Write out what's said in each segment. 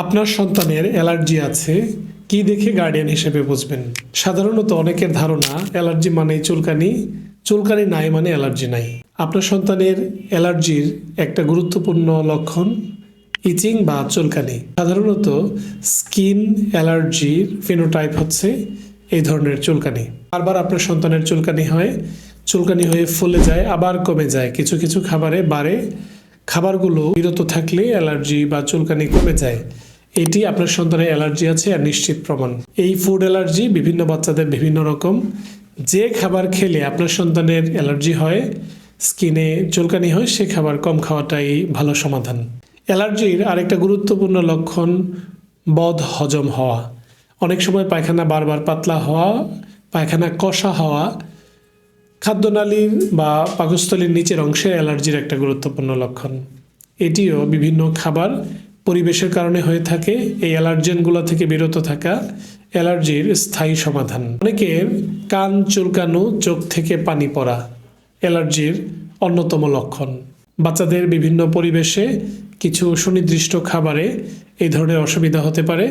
আপনার সন্তানের অ্যালার্জি আছে, কি দেখে গার্ডিয়ান হিসেবে বুঝবেন? সাধারণত অনেকের ধারণা, অ্যালার্জি মানেই চুলকানি চুলকানি নাই মানে অ্যালার্জি নাই। আপনার সন্তানের অ্যালার্জির একটা গুরুত্বপূর্ণ লক্ষণ, ইচিং বা চুলকানি। সাধারণত স্কিন অ্যালার্জির ফিনোটাইপ হচ্ছে এই ধরনের চুলকানি। বারবার আপনার সন্তানের চুলকানি হয়, চুলকানি হয়ে ফুলে যায়, আবার কমে যায়। কিছু কিছু খাবারে বাড়ে খাবারগুলো বিরত থাকলে অ্যালার্জি বা চুলকানি কমে যায়। এটি আপনার সন্তানের অ্যালার্জি আছে আর নিশ্চিত প্রমাণ। এই ফুড অ্যালার্জি বিভিন্ন বাচ্চাদের বিভিন্ন রকম। যে খাবার খেলে আপনার সন্তানের অ্যালার্জি হয়, স্কিনে চুলকানি হয়, সে খাবার কম খাওয়াটাই ভালো সমাধান। অ্যালার্জির আরেকটা গুরুত্বপূর্ণ লক্ষণ বদ হজম হওয়া। অনেক সময় পায়খানা বারবার পাতলা হওয়া, পায়খানা কষা হওয়া খাদ্যনালীর বা পাকস্থলীর নিচের অংশে অ্যালার্জির একটা গুরুত্বপূর্ণ লক্ষণ। এটিও বিভিন্ন খাবার পরিবেশের কারণে হয়ে থাকে, এই অ্যালার্জেনগুলো থেকে বিরত থাকা অ্যালার্জির স্থায়ী সমাধান। অনেকের কান চুলকানো, চোখ থেকে পানি পড়া অ্যালার্জির অন্যতম লক্ষণ। বাচ্চাদের বিভিন্ন পরিবেশে কিছু সুনির্দিষ্ট খাবারে এই ধরনের অসুবিধা হতে পারে।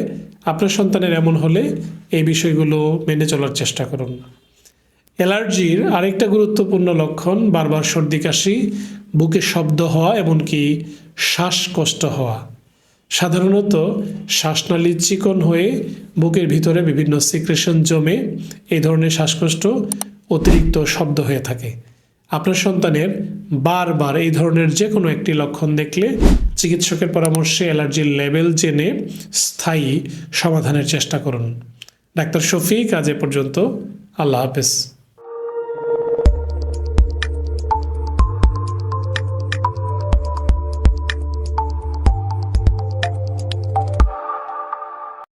আপনার সন্তানের এমন হলে এই বিষয়গুলো মেনে চলার চেষ্টা করুন। অ্যালার্জির আরেকটা গুরুত্বপূর্ণ লক্ষণ বারবার সর্দি, কাশি, বুকে শব্দ হওয়া এমনকি শ্বাসকষ্ট হওয়া। সাধারণত শ্বাসনালী চিকন হয়ে বুকের ভিতরে বিভিন্ন সিক্রেশন জমে এই ধরনের শ্বাসকষ্ট অতিরিক্ত শব্দ হয়ে থাকে। আপনার সন্তানের বারবার এই ধরনের যে কোনো একটি লক্ষণ দেখলে চিকিৎসকের পরামর্শে অ্যালার্জির লেভেল জেনে স্থায়ী সমাধানের চেষ্টা করুন। ডাক্তার শফিক, আজ এ পর্যন্ত। আল্লাহ হাফেজ।